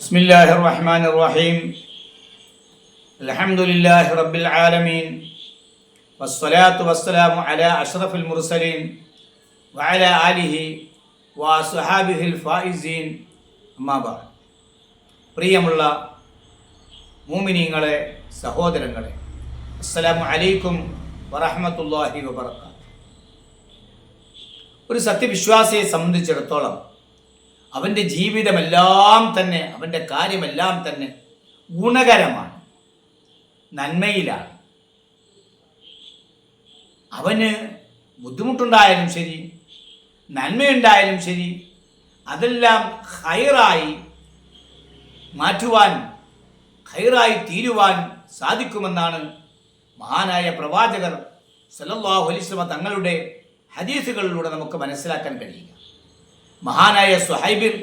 بسم الله الرحمن الرحيم الحمد لله رب العالمين والصلاة والسلام على أشرف المرسلين وعلى آله وصحابه الفائزين أما بعد പ്രിയമുള്ള മൂമിനീങ്ങളെ സഹോദരങ്ങളെ അസ്സലാമു അലൈക്കും വറഹ്മത്തുള്ളാഹി വബറകാത്ത് ഒരു സത്യവിശ്വാസിയെ സംബന്ധിച്ചിടത്തോളം അവന്റെ ജീവിതമെല്ലാം തന്നെ അവന്റെ കാര്യമെല്ലാം തന്നെ ഗുണകരമാണ് നന്മയിലാണ്. അവന് ബുദ്ധിമുട്ടുണ്ടായാലും ശരി നന്മയുണ്ടായാലും ശരി അതെല്ലാം ഹൈറായി മാറ്റുവാൻ ഹൈറായി തീരുവാൻ സാധിക്കുമെന്നാണ് മഹാനായ പ്രവാചകർ സല്ലല്ലാഹു അലൈഹി വസല്ലമ തങ്ങളുടെ ഹദീസുകളിലൂടെ നമുക്ക് മനസ്സിലാക്കാൻ കഴിയുക. മഹാനായ സുഹൈബിൻ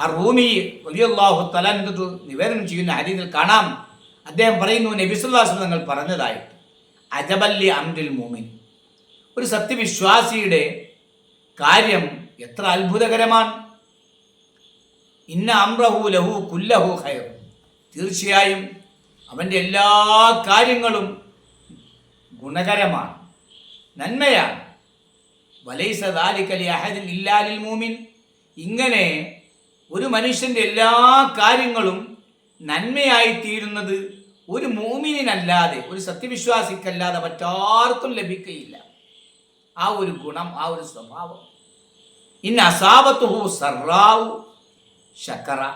ആ റൂമി വലിയല്ലാഹു തലാൻ എന്നിട്ട് നിവേദനം ചെയ്യുന്ന ഹരീതിൽ കാണാം. അദ്ദേഹം പറയുന്നു നബിസുല്ലാസ് നിങ്ങൾ പറഞ്ഞതായിട്ട് അജബല്ലി അംരിൽ മൂമിൻ ഒരു സത്യവിശ്വാസിയുടെ കാര്യം എത്ര അത്ഭുതകരമാണ്. ഇന്ന അമ്രഹു ലഹു കുല്ലഹു ഖൈർ. തീർച്ചയായും അവന്റെ എല്ലാ കാര്യങ്ങളും ഗുണകരമാണ് നന്മയാണ്. വലൈസ ഇങ്ങനെ ഒരു മനുഷ്യന്റെ എല്ലാ കാര്യങ്ങളും നന്മയായി തീരുന്നത് ഒരു മൂമിനല്ലാതെ ഒരു സത്യവിശ്വാസിക്കല്ലാതെ മറ്റാർക്കും ലഭിക്കുകയില്ല ആ ഒരു ഗുണം ആ ഒരു സ്വഭാവം. ഇന്ന് അസാബത്തുഹു സർറാവു ശക്കറ.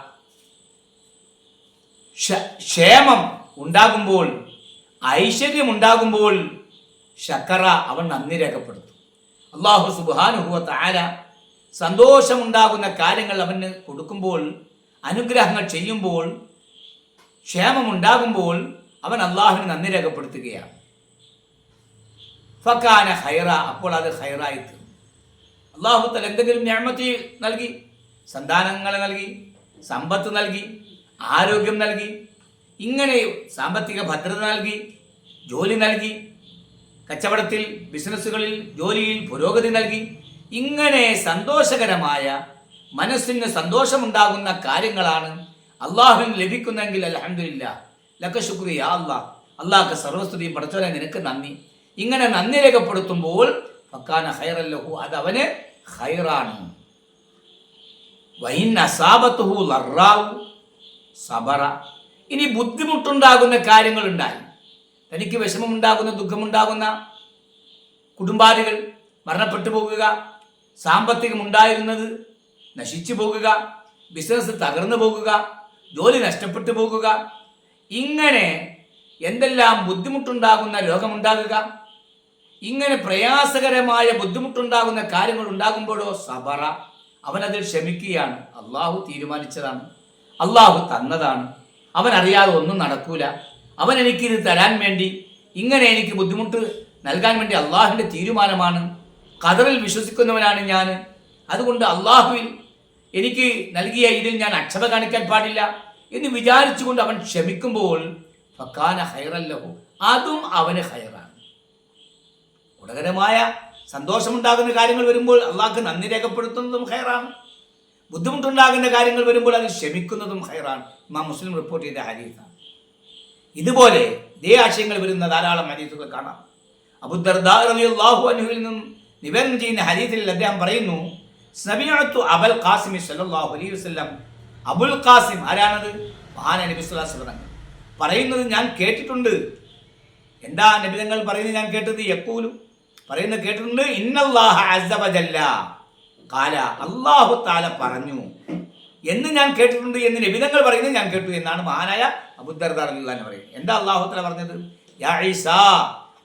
ക്ഷ- ക്ഷേമം ഉണ്ടാകുമ്പോൾ ഐശ്വര്യം ഉണ്ടാകുമ്പോൾ ശക്കറ അവൻ നന്ദി രേഖപ്പെടുത്തും. അള്ളാഹു സുബാനുഹുവ താര സന്തോഷമുണ്ടാകുന്ന കാര്യങ്ങൾ അവന് കൊടുക്കുമ്പോൾ അനുഗ്രഹങ്ങൾ ചെയ്യുമ്പോൾ ക്ഷേമമുണ്ടാകുമ്പോൾ അവൻ അള്ളാഹുവിന് നന്ദി രേഖപ്പെടുത്തുകയാണ്. ഫക്കാന ഹൈറ അപ്പോൾ അത് ഹൈറായി തീർന്നു. അള്ളാഹു തല എന്തെങ്കിലും ഞാമത്തി നൽകി സന്താനങ്ങൾ നൽകി സമ്പത്ത് നൽകി ആരോഗ്യം നൽകി ഇങ്ങനെ സാമ്പത്തിക ഭദ്രത നൽകി ജോലി നൽകി കച്ചവടത്തിൽ ബിസിനസ്സുകളിൽ ജോലിയിൽ പുരോഗതി നൽകി ഇങ്ങനെ സന്തോഷകരമായ മനസ്സിന് സന്തോഷമുണ്ടാകുന്ന കാര്യങ്ങളാണ് അള്ളാഹുവിന് ലഭിക്കുന്നെങ്കിൽ അലഹമില്ല ലക്ക ശുക്രിയ അള്ളാഹ് അള്ളാഹ്ക്ക് സർവസ്തുതിയും പഠിച്ചവനെ നിനക്ക് നന്ദി. ഇങ്ങനെ നന്ദി രേഖപ്പെടുത്തുമ്പോൾ ഫക്കാന ഹൈറല്ലഹു അത് അവന് ഹൈറാണ് വൈൻ അസാബത്തുഹു ലറാവു സബറ. ഇനി ബുദ്ധിമുട്ടുണ്ടാകുന്ന കാര്യങ്ങളുണ്ടായി. തനിക്ക് വിഷമമുണ്ടാകുന്ന ദുഃഖമുണ്ടാകുന്ന കുടുംബാദികൾ മരണപ്പെട്ടു പോകുക സാമ്പത്തികമുണ്ടായിരുന്നത് നശിച്ചു പോകുക ബിസിനസ് തകർന്നു പോകുക ജോലി നഷ്ടപ്പെട്ടു പോകുക ഇങ്ങനെ എന്തെല്ലാം ബുദ്ധിമുട്ടുണ്ടാകുന്ന രോഗമുണ്ടാകുക ഇങ്ങനെ പ്രയാസകരമായ ബുദ്ധിമുട്ടുണ്ടാകുന്ന കാര്യങ്ങൾ ഉണ്ടാകുമ്പോഴോ സബറ. അവനതിൽ ക്ഷമിക്കുകയാണ്. അള്ളാഹു തീരുമാനിച്ചതാണ്. അള്ളാഹു തന്നതാണ്. അവൻ അറിയാതെ ഒന്നും നടക്കൂല. അവൻ എനിക്കിത് തരാൻ വേണ്ടി ഇങ്ങനെ എനിക്ക് ബുദ്ധിമുട്ട് നൽകാൻ വേണ്ടി അള്ളാഹുവിന്റെ തീരുമാനമാണ്. ഖദറിൽ വിശ്വസിക്കുന്നവനാണ് ഞാൻ. അതുകൊണ്ട് അള്ളാഹുവിൽ എനിക്ക് നൽകിയ ഇതിൽ ഞാൻ അക്ഷത കാണിക്കാൻ പാടില്ല എന്ന് വിചാരിച്ചുകൊണ്ട് അവൻ ക്ഷമിക്കുമ്പോൾ ഫക്കാന ഹൈറല്ലഹു അതും അവന് ഹൈറാണ് ഗുണകരമായ സന്തോഷമുണ്ടാകുന്ന കാര്യങ്ങൾ വരുമ്പോൾ അള്ളാഹ്ക്ക് നന്ദി രേഖപ്പെടുത്തുന്നതും ഹൈറാണ് ബുദ്ധിമുട്ടുണ്ടാകുന്ന കാര്യങ്ങൾ വരുമ്പോൾ അത് ക്ഷമിക്കുന്നതും ഹൈറാണ് മാ മുസ്ലിം റിപ്പോർട്ട് ചെയ്ത ഹരീസാണ് ഇതുപോലെ ഇതേ ആശയങ്ങൾ വരുന്ന ധാരാളം ഹരീസുകൾ കാണാം. അബുദർദാഹു അനുവിൽ നിന്നും നിവേദനം ചെയ്യുന്ന ഹരീസിൽ അദ്ദേഹം പറയുന്നു സബിയത്തു അബൽ ഖാസിമി സല്ലല്ലാഹു അലൈഹി വസല്ലം. അബുൽ ഖാസിം ആരാണത്? മഹാന നബി അലൈഹി വസല്ലം പറയുന്നത് ഞാൻ കേട്ടിട്ടുണ്ട്. എന്താ നബിതങ്ങൾ പറയുന്നത് ഞാൻ കേട്ടത്? എപ്പോലും പറയുന്നത് കേട്ടിട്ടുണ്ട് ഇന്നല്ലാഹ അസബജല്ല കാല അള്ളാഹു താല പറഞ്ഞു എന്ന് ഞാൻ കേട്ടിട്ടുണ്ട് എന്ന് നബിതങ്ങൾ പറയുന്നത് ഞാൻ കേട്ടു എന്നാണ് മഹാനായ എന്ന് പറയുന്നത്. എന്താ അള്ളാഹുത്തല പറഞ്ഞത്? യാ ഈസാ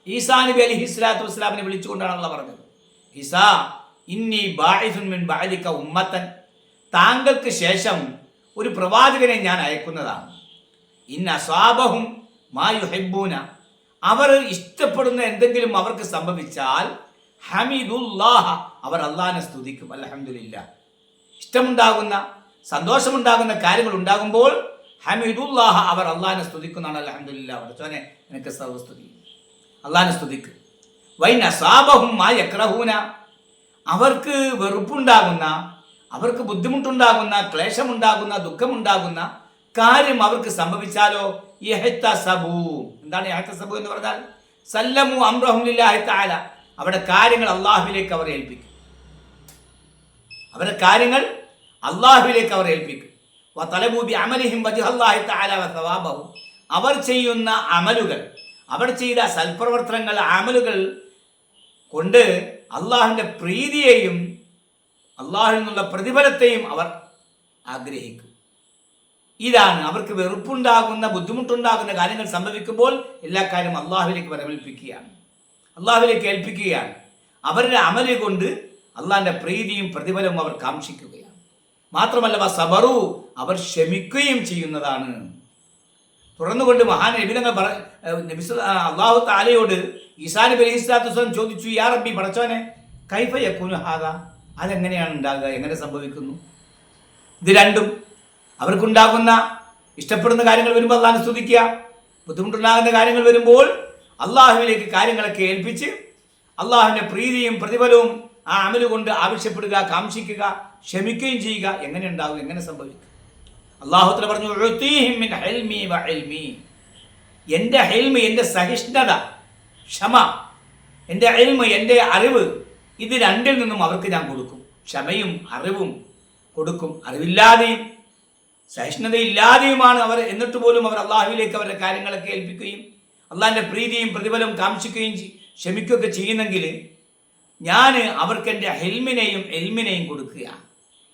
ഈസാ നബി അലി ഹിസ്ലാത്തു വസ്ലാമിനെ വിളിച്ചുകൊണ്ടാണ് പറഞ്ഞത്. ഈസാ ഇന്നി ബാഇസുൻ മിൻ ബഅദിക ഉമ്മത്തൻ. താങ്കൾക്ക് ശേഷം ഒരു പ്രവാചകനെ ഞാൻ അയക്കുന്നതാണ്. ഇന്ന അസാബഹും മായുഹെബൂന അവർ ഇഷ്ടപ്പെടുന്ന എന്തെങ്കിലും അവർക്ക് സംഭവിച്ചാൽ ഹമീദുല്ലാഹ അവർ അള്ളാഹിനെ സ്തുതിക്കും. അലഹമില്ല ഇഷ്ടമുണ്ടാകുന്ന സന്തോഷമുണ്ടാകുന്ന കാര്യങ്ങൾ ഉണ്ടാകുമ്പോൾ ഹമീദുല്ലാഹ അവർ അള്ളാഹിനെ സ്തുതിക്കുന്നതാണ്. അലഹമില്ല പഠിച്ചോനെ എനിക്ക് സർവസ്തുതി അള്ളാഹിനെ സ്തുതിക്കും. വൈൻ അസാബഹും മാ യക്രഹൂന. അവർക്ക് വെറുപ്പുണ്ടാകുന്ന അവർക്ക് ബുദ്ധിമുട്ടുണ്ടാകുന്ന ക്ലേശമുണ്ടാകുന്ന ദുഃഖമുണ്ടാകുന്ന കാര്യം അവർക്ക് സംഭവിച്ചാലോ? യഹ്തസബൂ. എന്താണ് യഹ്തസബു എന്ന് പറഞ്ഞാൽ? സല്ലമു അംറഹും ലില്ലാഹി തആല. അവരുടെ കാര്യങ്ങൾ അള്ളാഹുവിലേക്ക് അവർ ഏൽപ്പിക്കും. അവരുടെ കാര്യങ്ങൾ അള്ളാഹുവിലേക്ക് അവർ ഏൽപ്പിക്കും. വതലബൂ ബി അമലിഹിം വജ്ഹല്ലാഹി അവർ ചെയ്യുന്ന അമലുകൾ അവർ ചെയ്ത സൽപ്രവർത്തനങ്ങൾ അമലുകൾ കൊണ്ട് അള്ളാഹുവിന്റെ പ്രീതിയെയും അള്ളാഹുവിൽ നിന്നുള്ള പ്രതിഫലത്തെയും അവർ ആഗ്രഹിക്കും. ഇതാണ് അവർക്ക് വെറുപ്പുണ്ടാകുന്ന ബുദ്ധിമുട്ടുണ്ടാകുന്ന കാര്യങ്ങൾ സംഭവിക്കുമ്പോൾ എല്ലാ കാര്യം അള്ളാഹുവിലേക്ക് വരവേൽപ്പിക്കുകയാണ്. അള്ളാഹുവിലേക്ക് ഏൽപ്പിക്കുകയാണ്. അവരുടെ അമൽ കൊണ്ട് അള്ളാഹിന്റെ പ്രീതിയും പ്രതിഫലവും അവർ കാക്ഷിക്കുകയാണ്. മാത്രമല്ല സബറു അവർ ക്ഷമിക്കുകയും ചെയ്യുന്നതാണ്. തുടർന്നുകൊണ്ട് മഹാൻ എബിനങ്ങൾ പറ അള്ളാഹു താലയോട് ഈസാ നബി അലൈഹി ചോദിച്ചു യാ റബ്ബി പടച്ചോനെ കൈഫ യക്കുനു ഹാദ? അതെങ്ങനെയാണ് ഉണ്ടാകുക? എങ്ങനെ സംഭവിക്കുന്നു? ഇത് രണ്ടും അവർക്കുണ്ടാകുന്ന ഇഷ്ടപ്പെടുന്ന കാര്യങ്ങൾ വരുമ്പോൾ അള്ളാഹിനെ സ്തുതിക്കുക ബുദ്ധിമുട്ടുണ്ടാകുന്ന കാര്യങ്ങൾ വരുമ്പോൾ അള്ളാഹുവിലേക്ക് കാര്യങ്ങളൊക്കെ ഏൽപ്പിച്ച് അള്ളാഹുവിന്റെ പ്രീതിയും പ്രതിഫലവും ആ അമലുകൊണ്ട് ആവശ്യപ്പെടുക കാംക്ഷിക്കുക ക്ഷമിക്കുകയും ചെയ്യുക എങ്ങനെ ഉണ്ടാവും എങ്ങനെ സംഭവിക്കും? അള്ളാഹുത്തല പറഞ്ഞു. എന്റെ ഹെൽമ് എന്റെ സഹിഷ്ണുത ക്ഷമ എന്റെ അഴിമ എന്റെ അറിവ് ഇത് രണ്ടിൽ നിന്നും അവർക്ക് ഞാൻ കൊടുക്കും. ക്ഷമയും അറിവും കൊടുക്കും. അറിവില്ലാതെയും സഹിഷ്ണുതയില്ലാതെയുമാണ് അവർ എന്നിട്ട് പോലും അവർ അള്ളാഹുവിലേക്ക് അവരുടെ കാര്യങ്ങളൊക്കെ ഏൽപ്പിക്കുകയും അള്ളാഹിന്റെ പ്രീതിയും പ്രതിഫലവും കാംക്ഷിക്കുകയും ക്ഷമിക്കുകയൊക്കെ ചെയ്യുന്നെങ്കിൽ ഞാൻ അവർക്ക് എന്റെ ഹെൽമിനെയും എൽമിനെയും കൊടുക്കുകയാണ്.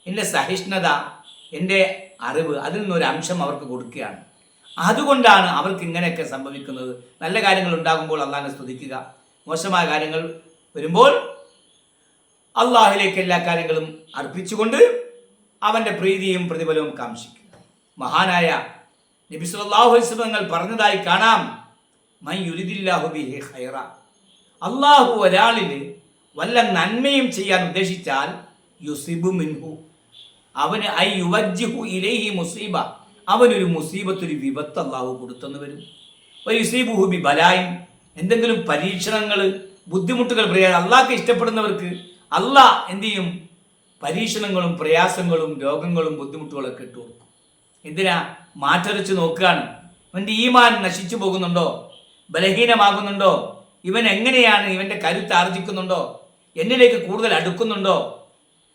എന്റെ സഹിഷ്ണുത എന്റെ അറിവ് അതിൽ നിന്നൊരു അംശം അവർക്ക് കൊടുക്കുകയാണ്. അതുകൊണ്ടാണ് അവർക്ക് ഇങ്ങനെയൊക്കെ സംഭവിക്കുന്നത്. നല്ല കാര്യങ്ങൾ ഉണ്ടാകുമ്പോൾ അള്ളാഹിനെ സ്തുതിക്കുക. മോശമായ കാര്യങ്ങൾ വരുമ്പോൾ അള്ളാഹുലേക്ക് എല്ലാ കാര്യങ്ങളും അർപ്പിച്ചുകൊണ്ട് അവന്റെ പ്രീതിയും പ്രതിഫലവും കാംക്ഷിക്കുക. മഹാനായ നബി വസല്ലം തങ്ങൾ പറഞ്ഞതായി കാണാം. മൻ യുരിദില്ലാഹു ബിഹി ഖൈറ. അള്ളാഹു ഒരാളിൽ വല്ല നന്മയും ചെയ്യാൻ ഉദ്ദേശിച്ചാൽ യുസിബു മിൻഹു. അവന് ഐ യുവജ്ജിഹു ഇലൈഹി മുസീബ. അവനൊരു മുസീബത്തൊരു വിപത്ത് അള്ളാഹു കൊടുത്തെന്ന് വരും. ഒരു യുസീബുഹുബി ബലായും എന്തെങ്കിലും പരീക്ഷണങ്ങൾ ബുദ്ധിമുട്ടുകൾ പ്രയാസം അള്ളാഹ്ക്ക് ഇഷ്ടപ്പെടുന്നവർക്ക് അള്ളാഹ് എന്തു ചെയ്യും? പരീക്ഷണങ്ങളും പ്രയാസങ്ങളും രോഗങ്ങളും ബുദ്ധിമുട്ടുകളൊക്കെ ഇട്ടു കൊടുക്കും. എന്തിനാ? മാറ്റരച്ച് നോക്കുകയാണ്. ഇവന്റെ ഈമാൻ നശിച്ചു പോകുന്നുണ്ടോ? ബലഹീനമാകുന്നുണ്ടോ? ഇവൻ എങ്ങനെയാണ് ഇവന്റെ കരുത്ത് ആർജിക്കുന്നുണ്ടോ? എന്നിലേക്ക് കൂടുതൽ അടുക്കുന്നുണ്ടോ?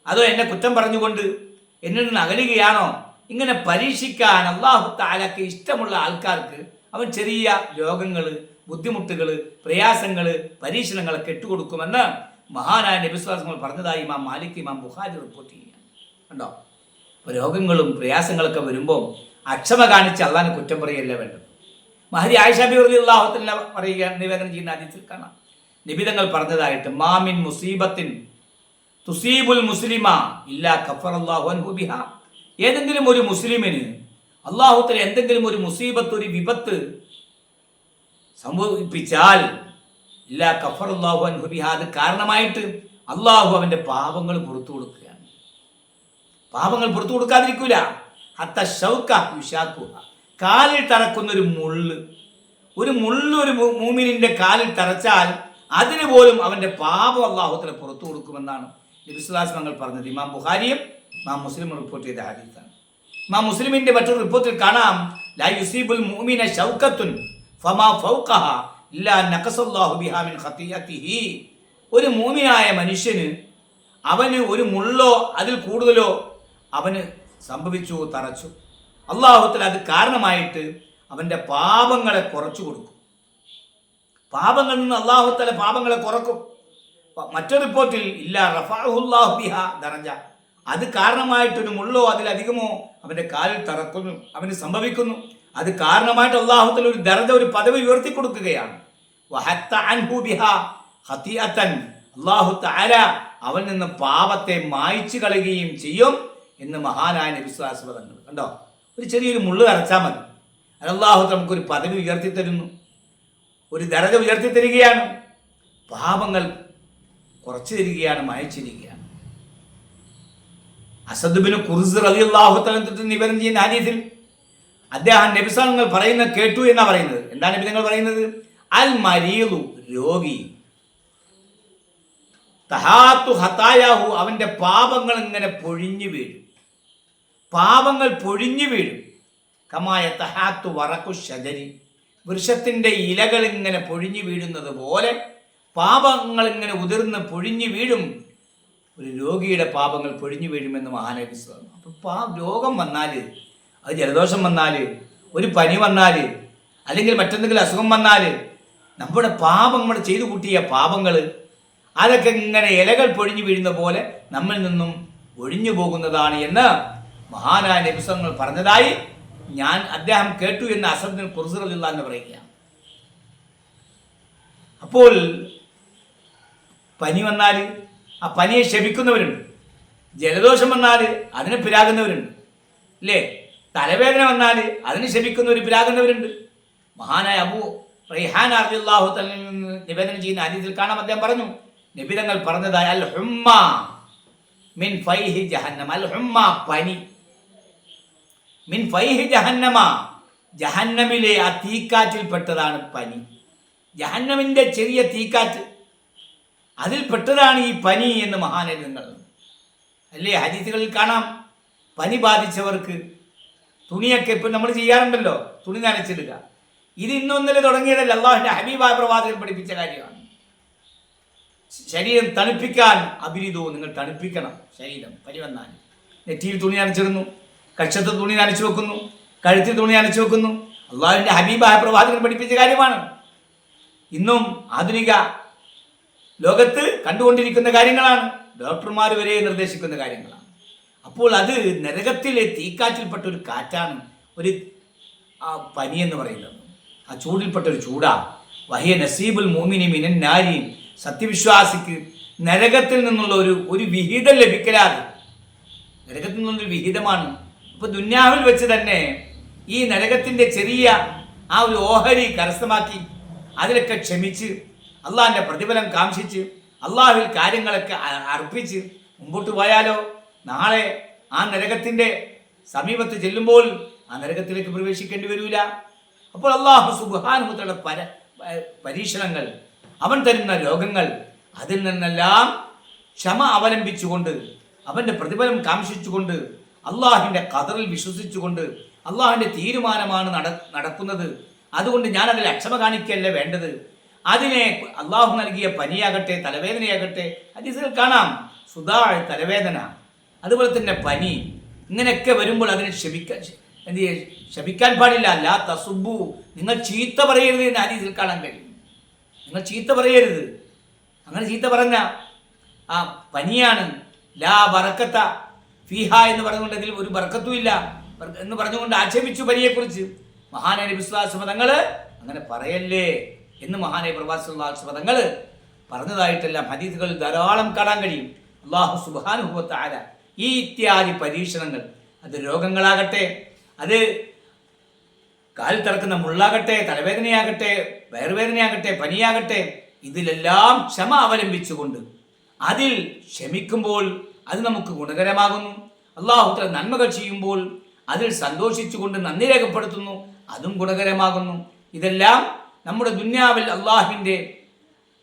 അതോ എന്നെ കുറ്റം പറഞ്ഞുകൊണ്ട് എന്നിൽ നിന്ന് അകലുകയാണോ? ഇങ്ങനെ പരീക്ഷിക്കാൻ അള്ളാഹു താലക്ക് ഇഷ്ടമുള്ള ആൾക്കാർക്ക് അവൻ ചെറിയ രോഗങ്ങൾ ബുദ്ധിമുട്ടുകൾ പ്രയാസങ്ങൾ പരീക്ഷണങ്ങളൊക്കെ ഇട്ടുകൊടുക്കുമെന്ന് മഹാനായ നബിസ്വാസങ്ങൾ പറഞ്ഞതായി ഇമാം മാലിക് ഇമാം ബുഹാരി റിപ്പോർട്ട് ചെയ്യുകയാണ്. കണ്ടോ? അപ്പോൾ രോഗങ്ങളും പ്രയാസങ്ങളൊക്കെ വരുമ്പോൾ അക്ഷമ കാണിച്ച് അള്ളാഹിനെ കുറ്റം പറയല്ല വേണ്ടത്? മഹരി ആയിഷാബി അള്ളാഹുത്തില്ല പറയുക നിവേദനം ചെയ്യുന്ന ആദ്യത്തിൽ കാണാം. നിബിതങ്ങൾ പറഞ്ഞതായിട്ട് മാമിൻ മുസീബത്തിൻ തുസീബുൽ മുസ്ലിമ ഇല്ലാ കഫർ അള്ളാഹു ബിഹ. ഏതെങ്കിലും ഒരു മുസ്ലിമിന് അള്ളാഹുത്തിന് എന്തെങ്കിലും ഒരു മുസീബത്ത് ഒരു വിപത്ത് സംഭവിപ്പിച്ചാൽ ഇല്ലാ കഫർ അള്ളാഹു അൻഹുബിഹ അത് കാരണമായിട്ട് അള്ളാഹു അവന്റെ പാപങ്ങൾ പുറത്തു കൊടുക്കുകയാണ്. പാപങ്ങൾ പുറത്തു കൊടുക്കാതിരിക്കൂല. അത്ത ഷൗക്ക വിഷാക്കുക കാലിൽ തറക്കുന്ന ഒരു മുള്ള്. ഒരു മുള്ള് ഒരു മൂമിനിന്റെ കാലിൽ തറച്ചാൽ അതിന് പോലും അവന്റെ പാപം അള്ളാഹുത്തിന് പുറത്തു കൊടുക്കുമെന്നാണ് നബിസ്ലാസ് തങ്ങൾ പറഞ്ഞത് ഇമാം ബുഹാരിയും ഇമാം മുസ്ലിം റിപ്പോർട്ട് ചെയ്ത ഹദീസാണ്. ഇമാം മുസ്ലിമിന്റെ മറ്റൊരു റിപ്പോർട്ടിൽ കാണാം ലാ യുസീബുൽ മുഅ്മിന ഷൗക്കത്തുൻ ഫമാ ഫൗഖഹ ഇല്ലാ നഖസല്ലാഹു ബിഹാ മിൻ ഖതിയതിഹി ഒരു മൂമിനായ മനുഷ്യന് അവന് ഒരു മുള്ളോ അതിൽ കൂടുതലോ അവന് സംഭവിച്ചു തറച്ചു. അള്ളാഹുത്തിൽ അത് കാരണമായിട്ട് അവന്റെ പാപങ്ങളെ കുറച്ചു കൊടുക്കും. പാപങ്ങളിൽ നിന്ന് അള്ളാഹുത്തല പാപങ്ങളെ കുറക്കും. മറ്റൊരു റിപ്പോർട്ടിൽ ഇല്ല റഫാഹുല്ലാഹു ബിഹ ദറജ അത് കാരണമായിട്ടൊരു മുള്ളോ അതിലധികമോ അവന്റെ കാലിൽ തറക്കുന്നു അവന് സംഭവിക്കുന്നു. അത് കാരണമായിട്ട് അള്ളാഹുത്തിൽ ഒരു ദറജ ഒരു പദവി ഉയർത്തി കൊടുക്കുകയാണ്. അള്ളാഹു തആല അവൻ നിന്ന് പാപത്തെ മായ്ച്ചു കളയുകയും ചെയ്യും എന്ന് മഹാനായ വിശ്വാസപദങ്ങൾ കണ്ടോ? ഒരു ചെറിയൊരു മുള്ളു അരച്ചാൽ മതി. അത് അള്ളാഹു നമുക്കൊരു പദവി ഉയർത്തി തരുന്നു. ഒരു ദരജ ഉയർത്തി തരികയാണ്. പാപങ്ങൾ കുറച്ചു തരികയാണ് മായച്ചിരിക്കുകയാണ് അസദുബിന് കുർസ് റലി അള്ളാഹു നിവേദനം ചെയ്യുന്ന ഹദീസിൽ? അദ്ദേഹം നബിസാങ്ങൾ പറയുന്ന കേട്ടു എന്നാ പറയുന്നത്? എന്താണ് നബി നിങ്ങൾ പറയുന്നത്? അൽ മരീലു രോഗി. തഹാത്തു ഹത്തായാഹു അവന്റെ പാപങ്ങൾ ഇങ്ങനെ പൊഴിഞ്ഞു വീഴും. പാപങ്ങൾ പൊഴിഞ്ഞു വീഴും. കമായ തഹാത്തു വറക്കു ഷജരി വൃക്ഷത്തിന്റെ ഇലകൾ ഇങ്ങനെ പൊഴിഞ്ഞു വീഴുന്നത് പോലെ പാപങ്ങൾ ഇങ്ങനെ ഉതിർന്ന് പൊഴിഞ്ഞു വീഴും. ഒരു രോഗിയുടെ പാപങ്ങൾ പൊഴിഞ്ഞു വീഴുമെന്ന് മഹാനബി പറഞ്ഞു അപ്പോൾ പാ രോഗം വന്നാൽ അത് ജലദോഷം വന്നാൽ ഒരു പനി വന്നാൽ അല്ലെങ്കിൽ മറ്റെന്തെങ്കിലും അസുഖം വന്നാൽ നമ്മുടെ പാപം നമ്മൾ ചെയ്തു കൂട്ടിയ പാപങ്ങൾ അതൊക്കെ ഇങ്ങനെ ഇലകൾ പൊഴിഞ്ഞു വീഴുന്ന പോലെ നമ്മിൽ നിന്നും ഒഴിഞ്ഞു പോകുന്നതാണ് എന്ന് മഹാനായ നിമിഷങ്ങൾ പറഞ്ഞതായി ഞാൻ അദ്ദേഹം കേട്ടു എന്ന് അസദിന് കുറുസുറില്ല എന്ന് പറയുകയാണ്. അപ്പോൾ പനി വന്നാൽ ആ പനിയെ ശപിക്കുന്നവരുണ്ട്. ജലദോഷം വന്നാൽ അതിന് പിരാകുന്നവരുണ്ട്. അല്ലേ തലവേദന വന്നാൽ അതിന് ശപിക്കുന്നവർ പിരാകുന്നവരുണ്ട്. മഹാനായ അബു റൈഹാൻ അർജുല്ലാഹു തലിൽ നിന്ന് നിവേദനം ചെയ്യുന്ന അതിഥിയിൽ കാണാം അദ്ദേഹം പറഞ്ഞു നിബിതങ്ങൾ പറഞ്ഞതായ അൽ ഹുമ്മ മിൻ ഫൈഹി ജഹന്നം അൽ ഹുമ്മ പനി. മിൻ ഫൈഹി ജഹന്നമ. ജഹന്നമിലെ ആ പനി. ജഹന്നമിന്റെ ചെറിയ തീക്കാറ്റ് അതിൽപ്പെട്ടതാണ് ഈ പനി എന്ന് മഹാനങ്ങൾ അല്ലേ? ഹരിത്തുകളിൽ കാണാം. പനി ബാധിച്ചവർക്ക് തുണിയൊക്കെ ഇപ്പം നമ്മൾ ചെയ്യാറുണ്ടല്ലോ. തുണി നനച്ചിടുക. ഇത് ഇന്നൊന്നിലെ തുടങ്ങിയതല്ല. അള്ളാഹുന്റെ ഹബീബായ പ്രവാചകൻ പഠിപ്പിച്ച കാര്യമാണ്. ശരീരം തണുപ്പിക്കാൻ അഭിരിതവും നിങ്ങൾ തണുപ്പിക്കണം ശരീരം. പനി വന്നാൽ. നെറ്റിയിൽ തുണി നനച്ചിടുന്നു. കക്ഷത്ത് തുണി നനച്ചു വെക്കുന്നു. കഴുത്തിൽ തുണി നനച്ചു വെക്കുന്നു. അള്ളാഹുവിന്റെ ഹബീബായ പ്രവാചകൻ പഠിപ്പിച്ച കാര്യമാണ്. ഇന്നും ആധുനിക ലോകത്ത് കണ്ടുകൊണ്ടിരിക്കുന്ന കാര്യങ്ങളാണ്. ഡോക്ടർമാർ വരെ നിർദ്ദേശിക്കുന്ന കാര്യങ്ങളാണ്. അപ്പോൾ അത് നരകത്തിലെ തീക്കാറ്റിൽപ്പെട്ട ഒരു കാറ്റാണ് ഒരു പനി എന്ന് പറയുന്നത്. ആ ചൂടിൽപ്പെട്ട ഒരു ചൂടാ. വഹിയ നസീബുൽ മോമിനി മിനൻ നാരി. സത്യവിശ്വാസിക്ക് നരകത്തിൽ നിന്നുള്ള ഒരു ഒരു വിഹിതം ലഭിക്കലാതെ നരകത്തിൽ നിന്നൊരു വിഹിതമാണ്. ഇപ്പൊ ദുന്യാവിൽ വെച്ച് തന്നെ ഈ നരകത്തിന്റെ ചെറിയ ആ ഒരു ഓഹരി കരസ്ഥമാക്കി അതിലൊക്കെ ക്ഷമിച്ച് അള്ളാഹിന്റെ പ്രതിഫലം കാംക്ഷിച്ച് അള്ളാഹുവിൽ കാര്യങ്ങളൊക്കെ അർപ്പിച്ച് മുമ്പോട്ട് പോയാലോ? നാളെ ആ നരകത്തിന്റെ സമീപത്ത് ചെല്ലുമ്പോൾ ആ നരകത്തിലേക്ക് പ്രവേശിക്കേണ്ടി വരില്ല അപ്പോൾ അള്ളാഹു സുബാനുഭൂത്തുള്ള പര പരീക്ഷണങ്ങൾ അവൻ തരുന്ന രോഗങ്ങൾ അതിൽ നിന്നെല്ലാം ക്ഷമ അവലംബിച്ചുകൊണ്ട് അവന്റെ പ്രതിഫലം കാംക്ഷിച്ചുകൊണ്ട് അള്ളാഹിന്റെ കതറിൽ വിശ്വസിച്ചുകൊണ്ട് അള്ളാഹിന്റെ തീരുമാനമാണ് നട നടക്കുന്നത്. അതുകൊണ്ട് ഞാൻ അതിൽ അക്ഷമ കാണിക്കല്ല വേണ്ടത്. അതിനെ അള്ളാഹു നൽകിയ പനിയാകട്ടെ തലവേദനയാകട്ടെ ഹദീസിൽ കാണാം. സുധാ തലവേദന അതുപോലെ തന്നെ പനി ഇങ്ങനെയൊക്കെ വരുമ്പോൾ അതിനെ ക്ഷമിക്കാൻ എന്ത് ക്ഷമിക്കാൻ പാടില്ല. ലാ തസുബു നിങ്ങൾ ചീത്ത പറയരുത് എന്ന് ഹദീസിൽ കാണാൻ കഴിയും. നിങ്ങൾ ചീത്ത പറയരുത്. അങ്ങനെ ചീത്ത പറഞ്ഞ ആ പനിയാണ്. ലാ ബറക്കത്ത ഫിഹ എന്ന് പറഞ്ഞുകൊണ്ട് അതിൽ ഒരു ബറക്കത്തും ഇല്ല. എന്ന് പറഞ്ഞുകൊണ്ട് ആക്ഷേപിച്ചു പനിയെക്കുറിച്ച്. മഹാനായ വിശ്വാസ മതങ്ങൾ അങ്ങനെ പറയല്ലേ? എന്ന് മഹാനായ പ്രവാസ പദങ്ങൾ പറഞ്ഞതായിട്ടെല്ലാം ഹദീസുകൾ ധാരാളം കാണാൻ കഴിയും. അള്ളാഹു സുബാനുഭവത്ത് ആര ഈ ഇത്യാദി പരീക്ഷണങ്ങൾ അത് രോഗങ്ങളാകട്ടെ അത് കാലിൽ തിറക്കുന്ന മുള്ളാകട്ടെ തലവേദനയാകട്ടെ വയറുവേദനയാകട്ടെ പനിയാകട്ടെ ഇതിലെല്ലാം ക്ഷമ അവലംബിച്ചുകൊണ്ട് അതിൽ ക്ഷമിക്കുമ്പോൾ അത് നമുക്ക് ഗുണകരമാകുന്നു. അള്ളാഹുത്ര നന്മകൾ ചെയ്യുമ്പോൾ അതിൽ സന്തോഷിച്ചുകൊണ്ട് നന്ദി രേഖപ്പെടുത്തുന്നു. അതും ഗുണകരമാകുന്നു. ഇതെല്ലാം നമ്മുടെ ദുന്യാവിൽ അള്ളാഹുവിന്റെ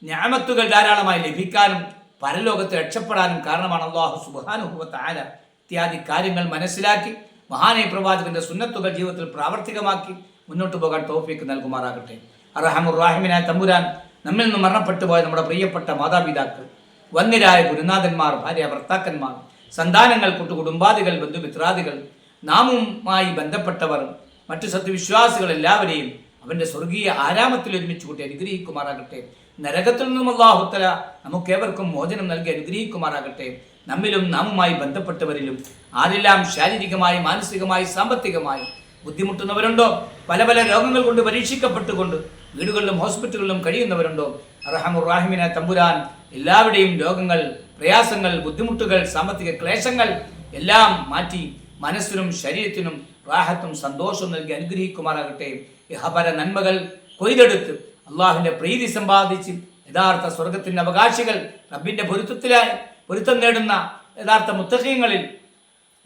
ഞാമത്തുകൾ ധാരാളമായി ലഭിക്കാനും പരലോകത്ത് രക്ഷപ്പെടാനും കാരണമാണ് അള്ളാഹു സുബാനുഭവത്ത് ആല ഇത്യാദി കാര്യങ്ങൾ മനസ്സിലാക്കി മഹാനായ പ്രവാചകന്റെ സുന്നത്തുകൾ ജീവിതത്തിൽ പ്രാവർത്തികമാക്കി മുന്നോട്ട് പോകാൻ തോഫിക്ക് നൽകുമാറാകട്ടെ. അറഹമുറാഹിമിനായ തമ്പുരാൻ നമ്മിൽ നിന്ന് മരണപ്പെട്ടു പോയ നമ്മുടെ പ്രിയപ്പെട്ട മാതാപിതാക്കൾ വന്നിരായ ഗുരുനാഥന്മാർ ഭാര്യ ഭർത്താക്കന്മാർ സന്താനങ്ങൾ കുട്ടുകുടുംബാദികൾ ബന്ധുമിത്രാദികൾ നാമുമായി ബന്ധപ്പെട്ടവർ മറ്റു സത്യവിശ്വാസികൾ എല്ലാവരെയും അവന്റെ സ്വർഗീയ ആരാമത്തിൽ ഒരുമിച്ച് കൂട്ടി അനുഗ്രഹിക്കുമാറാകട്ടെ. നരകത്തിൽ നിന്നും അള്ളാഹുത്തല നമുക്കേവർക്കും മോചനം നൽകി അനുഗ്രഹിക്കുമാറാകട്ടെ. നമ്മിലും നാമുമായി ബന്ധപ്പെട്ടവരിലും ആരെല്ലാം ശാരീരികമായി മാനസികമായി സാമ്പത്തികമായി ബുദ്ധിമുട്ടുന്നവരുണ്ടോ? പല പല രോഗങ്ങൾ കൊണ്ട് പരീക്ഷിക്കപ്പെട്ടുകൊണ്ട് വീടുകളിലും ഹോസ്പിറ്റലുകളിലും കഴിയുന്നവരുണ്ടോ? റഹമുറാഹിമിനെ തമ്പുരാൻ എല്ലാവരുടെയും രോഗങ്ങൾ പ്രയാസങ്ങൾ ബുദ്ധിമുട്ടുകൾ സാമ്പത്തിക ക്ലേശങ്ങൾ എല്ലാം മാറ്റി മനസ്സിനും ശരീരത്തിനും റാഹത്തും സന്തോഷവും നൽകി അനുഗ്രഹിക്കുമാറാകട്ടെ. ഇഹപര നന്മകൾ കൊയ്തെടുത്ത് അള്ളാഹുവിന്റെ പ്രീതി സമ്പാദിച്ച് യഥാർത്ഥ സ്വർഗത്തിന്റെ അവകാശികൾ റബ്ബിന്റെ പൊരുത്തത്തിലായി പൊരുത്തം നേടുന്ന യഥാർത്ഥ മുത്തഖീങ്ങളിൽ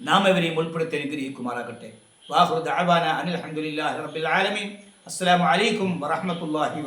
നാം ഇവരെയും ഉൾപ്പെടുത്തി അനുഗ്രഹിക്കുമാറാകട്ടെ വാഹു അൽഹംദുലില്ലാഹി റബ്ബിൽ ആലമീൻ അസ്സലാമു അലൈക്കും വറഹ്മത്തുള്ളാഹി